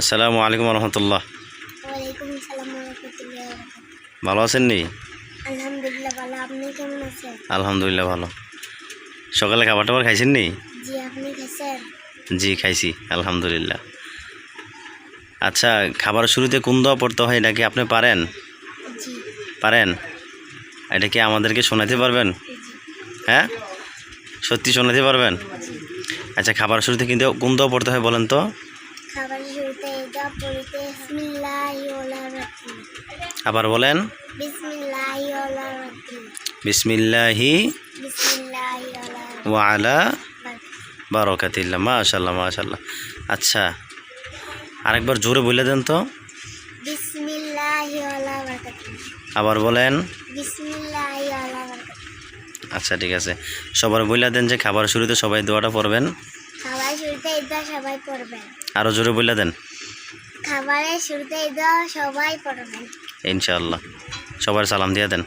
আসসালামু আলাইকুম রহমতুল্লাহ ওয়ালাইকুম আসসালাম রহমতুল্লাহ ভালো আছেন নি? আলহামদুলিল্লাহ ভালো। আপনি কেমন আছেন? আলহামদুলিল্লাহ ভালো। সকালে খাবার টাবার খাইছেন নি? জি আপনি খাইছেন? জি খাইছি আলহামদুলিল্লাহ। আচ্ছা খাবার শুরুতে কোন দোয়া পড়তে হয় এটা কি আপনি পারেন? জি। পারেন? এটা কি আমাদেরকে শোনাতে পারবেন? হ্যাঁ? সত্যি শোনাতে পারবেন? আচ্ছা খাবার শুরুতে কিন্তু কোন দোয়া পড়তে হয় বলেন তো খাবার শুরুতে এটা পড়িতে বিসমিল্লাহি ওয়ালা রাব্বিল আবার বলেন। বিসমিল্লাহি ওয়ালা বারকাতিল্লা মাশাল্লাহ মাশাল্লাহ আচ্ছা আরেকবার জোরে বলে দেন তো। আবার বলেন। আচ্ছা ঠিক আছে। সবার বইলা দেন যে খাবার শুরুতে সবাই দোয়াটা পড়বেন। শুরুতে সবাই পড়বেন আরও জোরে বলে দেন। খাবারের শুরুতে এটা সবাই পড়বেন ইনশাআল্লাহ। সবার সালাম দিয়ে দেন।